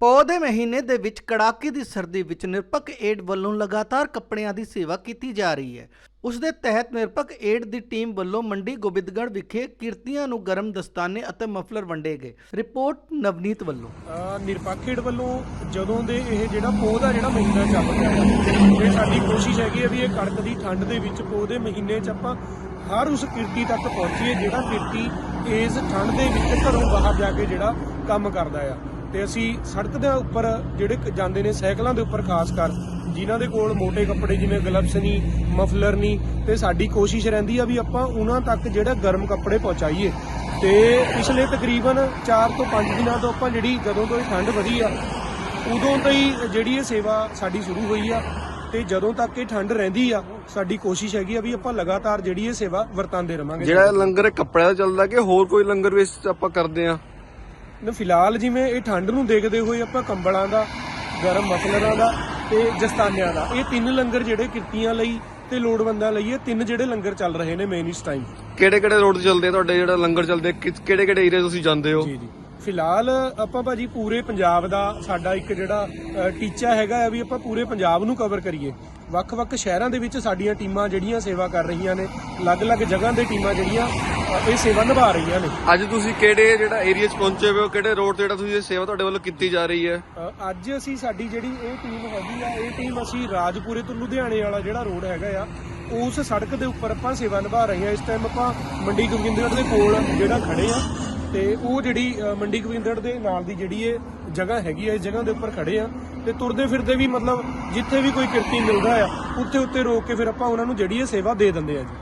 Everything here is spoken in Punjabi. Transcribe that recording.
ਪੌ ਦੇ ਮਹੀਨੇ ਦੇ ਵਿੱਚ ਕੜਾਕੇ ਦੀ ਸਰਦੀ ਵਿੱਚ ਨਿਰਪੱਖ ਏਡ ਵੱਲੋਂ ਲਗਾਤਾਰ ਕੱਪੜਿਆਂ ਦੀ ਸੇਵਾ ਕੀਤੀ ਜਾ ਰਹੀ ਹੈ। ਉਸ ਦੇ ਤਹਿਤ ਨਿਰਪੱਖ ਏਡ ਦੀ ਟੀਮ ਵੱਲੋਂ ਮੰਡੀ ਗੋਬਿੰਦਗੜ੍ਹ ਵਿਖੇ ਕਿਰਤੀਆਂ ਨੂੰ ਗਰਮ ਦਸਤਾਨੇ ਅਤੇ ਮਫਲਰ ਵੰਡੇ ਗਏ। ਰਿਪੋਰਟ ਨਵਨੀਤ ਵੱਲੋਂ। ਅਹ ਨਿਰਪੱਖੇੜ ਵੱਲੋਂ ਜਦੋਂ ਦੇ ਇਹ ਜਿਹੜਾ ਪੋਹ ਦਾ ਜਿਹੜਾ ਮਹੀਨਾ ਚੱਲ ਰਿਹਾ ਹੈ ਇਹ ਸਾਡੀ ਕੋਸ਼ਿਸ਼ ਹੈਗੀ ਹੈ ਵੀ ਇਹ ਕਣਕ ਦੀ ਠੰਡ ਦੇ ਵਿੱਚ ਪੋਹ ਦੇ ਮਹੀਨੇ 'ਚ ਆਪਾਂ ਹਰ ਉਸ ਕਿਰਤੀ ਤੱਕ ਪਹੁੰਚੀਏ ਜਿਹੜਾ ਕਿਰਤੀ ਇਸ ਠੰਡ ਦੇ ਵਿੱਚ ਘਰੋਂ ਬਾਹਰ ਜਾ ਕੇ ਜਿਹੜਾ ਕੰਮ ਕਰਦਾ ਆ। ਤੇ ਅਸੀਂ ਸੜਕ ਦੇ ਉੱਪਰ ਜਿਹੜੇ ਕ- ਜਾਂਦੇ ਨੇ ਸਾਈਕਲਾਂ ਦੇ ਉੱਪਰ ਖਾਸ ਕਰ, ਜਿਨ੍ਹਾਂ ਦੇ ਕੋਲ ਮੋٹے ਕੱਪੜੇ ਜਿਵੇਂ ਗਲਵਸ ਨਹੀਂ ਮਫਲਰ ਨਹੀਂ ਤੇ ਸਾਡੀ ਕੋਸ਼ਿਸ਼ ਰਹਿੰਦੀ ਆ ਵੀ ਆਪਾਂ ਉਹਨਾਂ ਤੱਕ ਜਿਹੜਾ ਗਰਮ ਕੱਪੜੇ ਪਹੁੰਚਾਈਏ। ਤੇ ਪਿਛਲੇ ਤਕਰੀਬਨ 4 ਤੋਂ 5 ਦਿਨਾਂ ਤੋਂ ਆਪਾਂ ਜਿਹੜੀ ਜਦੋਂ ਤੋਂ ਇਹ ਠੰਡ ਵਧੀ ਆ, ਉਦੋਂ ਤੋਂ ਹੀ ਜਿਹੜੀ ਇਹ ਸੇਵਾ ਸਾਡੀ ਸ਼ੁਰੂ ਹੋਈ ਆ, ਤੇ ਜਦੋਂ ਤੱਕ ਇਹ ਠੰਡ ਰਹਿੰਦੀ ਆ, ਸਾਡੀ ਕੋਸ਼ਿਸ਼ ਹੈਗੀ ਆ ਵੀ ਆਪਾਂ ਲਗਾਤਾਰ ਜਿਹੜੀ ਇਹ ਸੇਵਾ ਵਰਤਾਂਦੇ ਰਵਾਂਗੇ। ਜਿਹੜਾ ਲੰਗਰ ਕੱਪੜਿਆਂ ਦਾ ਚੱਲਦਾ ਕਿ ਹੋਰ ਕੋਈ ਲੰਗਰ ਵੀ ਆਪਾਂ ਕਰਦੇ ਆ? ਨਾ ਫਿਲਹਾਲ ਜਿਵੇਂ ਇਹ ਠੰਡ ਨੂੰ ਦੇਖਦੇ ਹੋਏ ਆਪਾਂ ਕੰਬਲਾਂ ਦਾ ਗਰਮ ਮਫਲਰਾਂ ਦਾ ਤੇ ਜਸਤਾਨਿਆਂ ਦਾ ਇਹ ਤਿੰਨ ਲੰਗਰ ਜਿਹੜੇ ਕਿਰਤੀਆਂ ਲਈ ਤੇ ਲੋੜਵੰਦਾਂ ਲਈ ਇਹ ਤਿੰਨ ਜਿਹੜੇ ਲੰਗਰ ਚੱਲ ਰਹੇ ਨੇ ਮੇਨ ਇਸ ਟਾਈਮ ਕਿਹੜੇ ਕਿਹੜੇ ਰੋਡ ਤੇ ਚੱਲਦੇ ਆ ਤੁਹਾਡੇ ਜਿਹੜਾ ਲੰਗਰ ਚੱਲਦੇ ਕਿਹੜੇ ਕਿਹੜੇ ਏਰੀਆ ਤੁਸੀਂ ਜਾਂਦੇ ਹੋ? ਜੀ ਜੀ। ਫਿਲਹਾਲ ਆਪਾਂ ਭਾਜੀ ਪੂਰੇ ਪੰਜਾਬ ਦਾ ਸਾਡਾ ਇੱਕ ਜਿਹੜਾ ਟੀਚਾ ਹੈਗਾ ਆ ਵੀ ਆਪਾਂ ਪੂਰੇ ਪੰਜਾਬ ਨੂੰ ਕਵਰ ਕਰੀਏ। ਵੱਖ-ਵੱਖ ਸ਼ਹਿਰਾਂ ਦੇ ਵਿੱਚ ਸਾਡੀਆਂ ਟੀਮਾਂ ਜਿਹੜੀਆਂ ਸੇਵਾ ਕਰ ਰਹੀਆਂ ਨੇ ਅਲੱਗ-ਅਲੱਗ ਜਗ੍ਹਾ ਦੇ ਟੀਮਾਂ ਜਿਹੜੀਆਂ ਇਹ ਸੇਵਾ ਨਿਭਾ ਰਹੀਆਂ ਨੇ। ਅੱਜ ਤੁਸੀਂ ਕਿਹੜੇ ਜਿਹੜਾ ਏਰੀਆ 'ਚ ਪਹੁੰਚੇ ਹੋ ਕਿਹੜੇ ਰੋਡ ਤੇ ਜਿਹੜਾ ਤੁਸੀਂ ਇਹ ਸੇਵਾ ਤੁਹਾਡੇ ਵੱਲੋਂ ਕੀਤੀ ਜਾ ਰਹੀ ਹੈ? ਅੱਜ ਅਸੀਂ ਸਾਡੀ ਜਿਹੜੀ ਇਹ ਟੀਮ ਹੈਗੀ ਆ ਇਹ ਟੀਮ ਅਸੀਂ ਰਾਜਪੁਰੇ ਤੋਂ ਲੁਧਿਆਣੇ ਵਾਲਾ ਜਿਹੜਾ ਰੋਡ ਹੈਗਾ ਆ ਉਸ ਸੜਕ ਦੇ ਉੱਪਰ ਆਪਾਂ ਸੇਵਾ ਨਿਭਾ ਰਹੇ ਹਾਂ। ਇਸ ਟਾਈਮ ਆਪਾਂ ਮੰਡੀ ਗੋਬਿੰਦਗੜ੍ਹ ਦੇ ਕੋਲ ਜਿਹੜਾ ਖੜੇ ਆ ਤੇ ਉਹ ਜਿਹੜੀ ਮੰਡੀ ਗੋਬਿੰਦਗੜ੍ਹ ਦੇ ਨਾਲ ਦੀ ਜਿਹੜੀ ਇਹ ਜਗ੍ਹਾ ਹੈਗੀ ਆ ਇਸ ਜਗ੍ਹਾ ਦੇ ਉੱਪਰ ਖੜੇ ਆ ਤੇ ਤੁਰਦੇ ਫਿਰਦੇ ਵੀ ਮਤਲਬ ਜਿੱਥੇ ਵੀ ਕੋਈ ਕਿਰਤੀ ਮਿਲਦਾ ਆ ਉੱਥੇ ਉੱਤੇ ਰੋਕ ਕੇ ਫਿਰ ਆਪਾਂ ਉਹਨਾਂ ਨੂੰ ਜਿਹੜੀ ਇਹ ਸੇਵਾ ਦੇ ਦਿੰਦੇ ਆ ਜੀ।